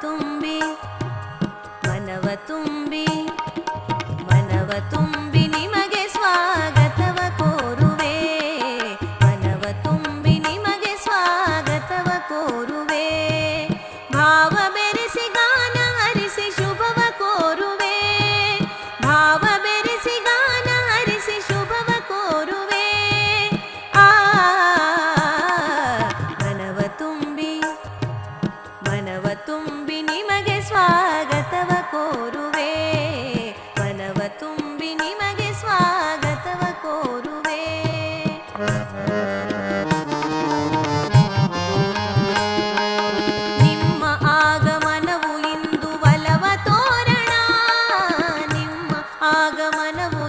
ತುಂಬಿ ಮನವ ತುಂಬಿ ఆగమనము